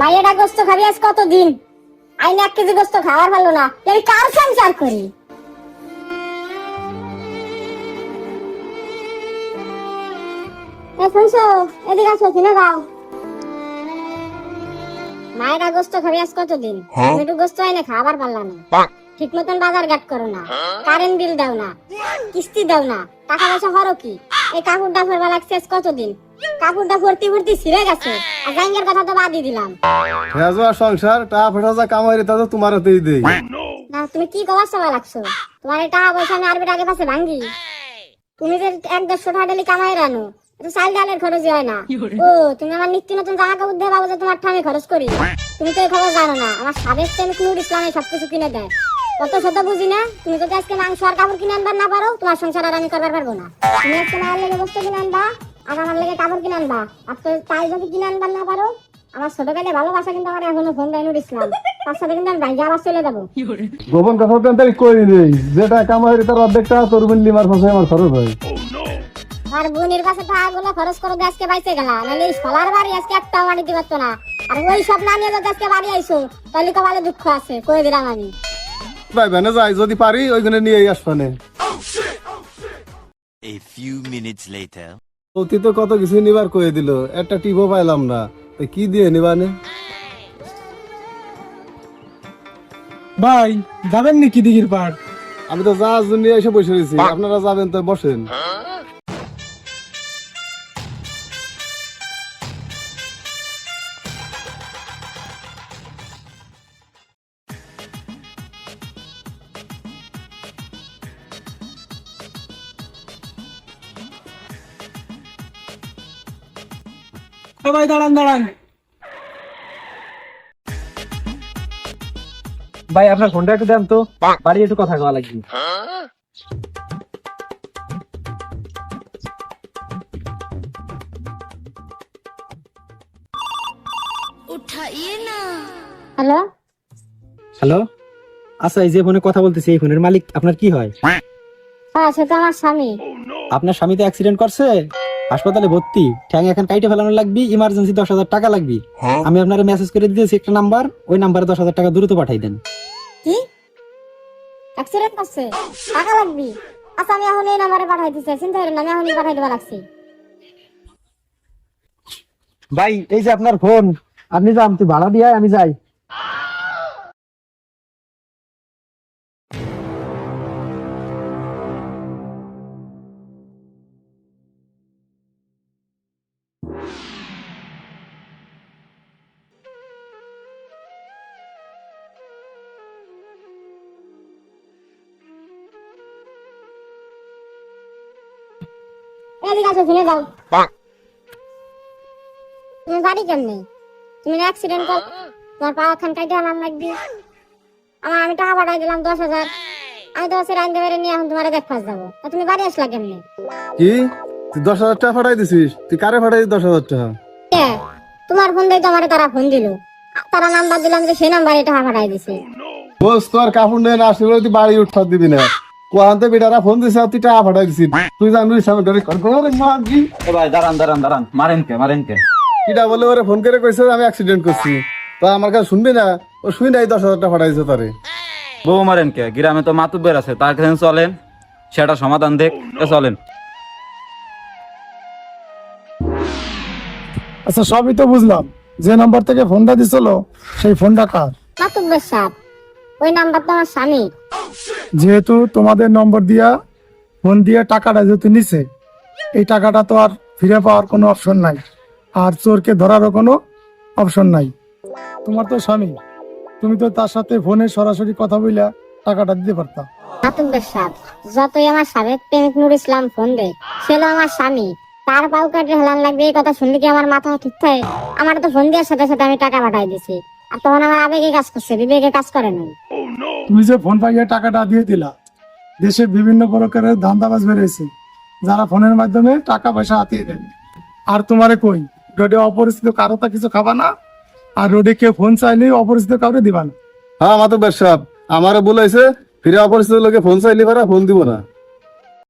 মাইয়েরা গোস্ত খাবি আজ কতদিন? আইন এক কেজি গোস্ত খাওয়ার ভালো না। আমি কার সংসার করি? এদিকে আসো কিনে দাও। মায়েরা গোস্ত খাবি আজ কতদিন? একটু গোস্ত আইনে খাবার পারলাম না। ঠিক মতন বাজার ঘাট করো না। কারেন্ট বিল দাও না। কিস্তি দাও না। টাকা পয়সা হরো কি? এই কাপড়টা ভরবা লাগছে আজ কতদিন? কাপড়টা ভর্তি ভর্তি ছিঁড়ে গেছে। আর জাঙ্গের কথা তো বাদই দিলাম। ভেজা সংসার টাকা ফেটা কামাই তা তো তোমার হাতেই দেই। না তুমি কি কবার সবা লাগছো? তোমার এই টাকা পয়সা আমি আরবির আগে পাশে ভাঙ্গি। তুমি যে এক দেড়শো টাকা ডেলি কামাই রানো তো চাল ডালের খরচ হয় না। ও তুমি আমার নিত্য নতুন জামা কাপড় দিয়ে বাবু যে তোমার ঠামে খরচ করি। তুমি তো এই খবর জানো না। আমার সাবেক প্রেমিক নুর ইসলামে সবকিছু কিনে দেয়। কত শত বুঝি না? তুমি যদি আজকে মাংস আর কাপড় কিনে আনবার না পারো তোমার সংসার আর আমি করবার পারব না। তুমি আজকে মায়ের লেগে বস্তু কিনে আনবা। আর আমার লেগে কাপড় কিনে আনবা। আর তো তাই যদি কিনে আনবার না পারো আমার ছোটবেলায় ভালোবাসা কিন্তু আমার এখনও ফোন দেয় নুর ইসলাম। তার সাথে কিন্তু আমি আবার চলে যাব। গোপন কথা তো তাই কই যেটা কামাই তার অর্ধেক টাকা তোর বিল লিমার ফাঁসে আমার খরচ হয়। আর বোনের কাছে টাকা গুলো খরচ করে দিয়ে আজকে বাইসে গেলা। নাহলে সবার বাড়ি আজকে একটাও মাটি দিতে পারতো না। আর ওই সব না নিয়ে যদি আজকে বাড়ি আইসো তাহলে কপালে দুঃখ আছে কয়ে দিলাম আমি? ভাই ভেনে যাই যদি পারি ওইখানে নিয়ে আসবানে। A few minutes later. অতি তো কত কিছু নিবার কয়ে দিল। একটা টিপও পাইলাম না। তো কি দিয়ে নিবানে? ভাই যাবেন নাকি দিঘির পাড়? আমি তো যা নিয়ে এসে বসে রয়েছি। আপনারা যাবেন তো বসেন। ভাই দাঁড়ান দাঁড়ান। ভাই আপনার ফোনটা একটু দেন তো। বাড়ি একটু কথা কওয়া লাগবে। হ্যালো? হ্যালো? আচ্ছা এই যে ফোনে কথা বলতেছি এই ফোনের মালিক আপনার কি হয়? হ্যাঁ সে তো আমার স্বামী। আপনার স্বামী তো অ্যাক্সিডেন্ট করছে? হাসপাতালে ভর্তি ঠ্যাং এখন কাইটে ফেলানো লাগবে ইমার্জেন্সি দশ হাজার টাকা লাগবে। আমি আপনার মেসেজ করে দিয়েছি একটা নাম্বার ওই নাম্বারে দশ হাজার টাকা দ্রুত পাঠাই দেন। কি? অ্যাক্সিডেন্ট করছে টাকা লাগবি? আচ্ছা আমি এখন এই নাম্বারে পাঠাই দিচ্ছি চিন্তা করেন আমি এখনই পাঠাই লাগছি। ভাই এই যে আপনার ফোন আপনি যান তুই ভাড়া দিয়ে আমি যাই। এদিকে আসো শুনে যাও। তুমি বাড়ি কেমনি? তুমি অ্যাক্সিডেন্ট কর তোমার পা খান কাইটে আনার লাগবি আমার আমি টাকা পাঠাই দিলাম দশ হাজার। আমি তো সে রাইন্দে বেড়ে নিয়ে এখন তোমার যাব। তা তুমি বাড়ি আসলা কেমনি? কি? তুই দশ হাজার টাকা ফাটাই দিছিস? তুই কারে ফাটাই দশ হাজার টাকা? তোমার ফোন দিয়ে তো আমার তারা ফোন দিল। তারা নাম্বার দিলাম যে সেই নাম্বারে টাকা পাঠাই দিছে। বস তোর কাপড় নিয়ে না আসলে তুই বাড়ি উঠার দিবি না। কোয়ান্তে বেটারা ফোন দিছে তুই টাকা ফাটাই দিছিস। তুই জানবি সামনে ধরে কর করে মাগি এ ভাই দাঁড়ান দাঁড়ান দাঁড়ান। মারেন কে মারেন কে? কিটা বলে ওরে ফোন করে কইছে আমি অ্যাক্সিডেন্ট করছি। তো আমার কাছে শুনবি না? ও শুই নাই দশ হাজার টাকা ফাটাইছে তারে। বউ মারেন কে? গ্রামে তো মাতুব্বের আছে তার কাছে চলেন। সেটা সমাধান দেখ চলেন। আচ্ছা সবই তো বুঝলাম। যে নাম্বার থেকে ফোনটা দিছিল সেই ফোনটা কার? মাতুব্বের সাপ ওই নাম্বার তো আমার স্বামী যেহেতু তোমাদের নম্বর দিয়া ফোন দিয়ে টাকাটা যেহেতু নিছে, এই টাকাটা তো আর ফিরে পাওয়ার কোনো অপশন নাই। আর চোরকে ধরারও কোনো অপশন নাই। তোমার তো স্বামী, তুমি তো তার সাথে ফোনে সরাসরি কথা বইলা টাকাটা দিতে পারতা। মাতুব্বের সাপ যতই আমার সাবেক প্রেমিক নুর ইসলাম ফোন দেয় সে আমার স্বামী। তার পাউ হেলান লাগবে এই কথা শুনলে কি আমার মাথা ঠিক থাকে? আমার তো ফোন দেওয়ার সাথে সাথে আমি টাকা পাঠাই দিছি। আর তখন আমার আবেগে কাজ করছে বিবেকে কাজ করে নাই। তুমি যে ফোন পাইয়ে টাকাটা দিয়ে দিলা দেশে বিভিন্ন প্রকারের ধান্দাবাজ বেড়েছে যারা ফোনের মাধ্যমে টাকা পয়সা হাতিয়ে দেয় আর তোমারে কই রোডে অপরিচিত কারও তা কিছু খাবা না? আর রোডে কেউ ফোন চাইলে অপরিচিত কাউরে দিবা না। হ্যাঁ মাতো ব্যবসা আমারও বলেছে ফিরে অপরিচিত লোকে ফোন চাইলে পারা ফোন দিব না।